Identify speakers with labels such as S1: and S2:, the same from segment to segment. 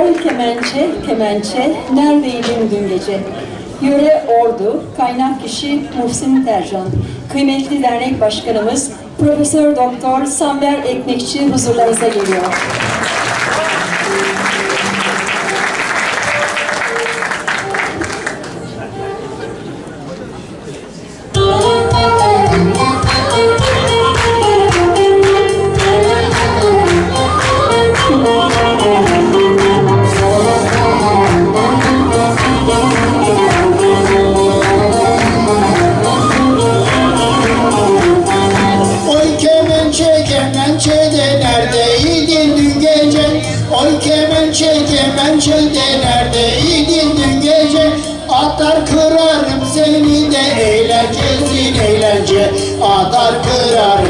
S1: Oy kemençe, kemençe, neredeydin dün gece? Yöre Ordu, kaynak kişi Muhsin Tercan. Kıymetli dernek başkanımız Profesör Doktor Samber Ekmekçi huzurlarınıza geliyor.
S2: Oy kemençe kemençe de neredeydin dün gece. Atar kırarım seni de. Eğlencesin eğlence. Atar kırarım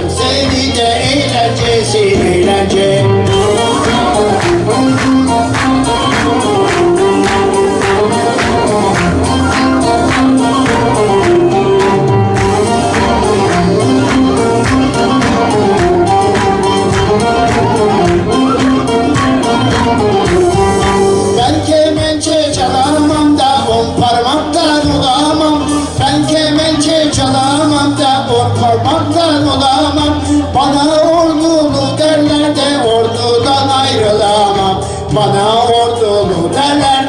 S2: parmaktan olamam Bana ordulu derler de ordudan ayrılamam. Bana ordulu derler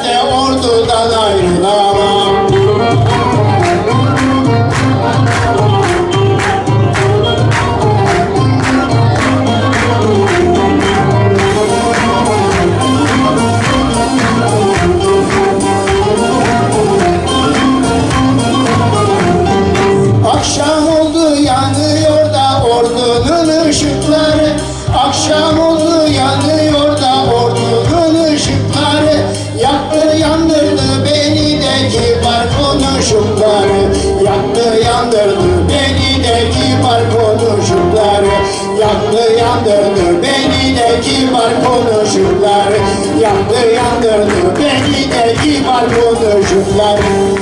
S2: Yaktı yandırdı beni de kibar konuşukları Yaktı yandırdı beni de kibar konuşukları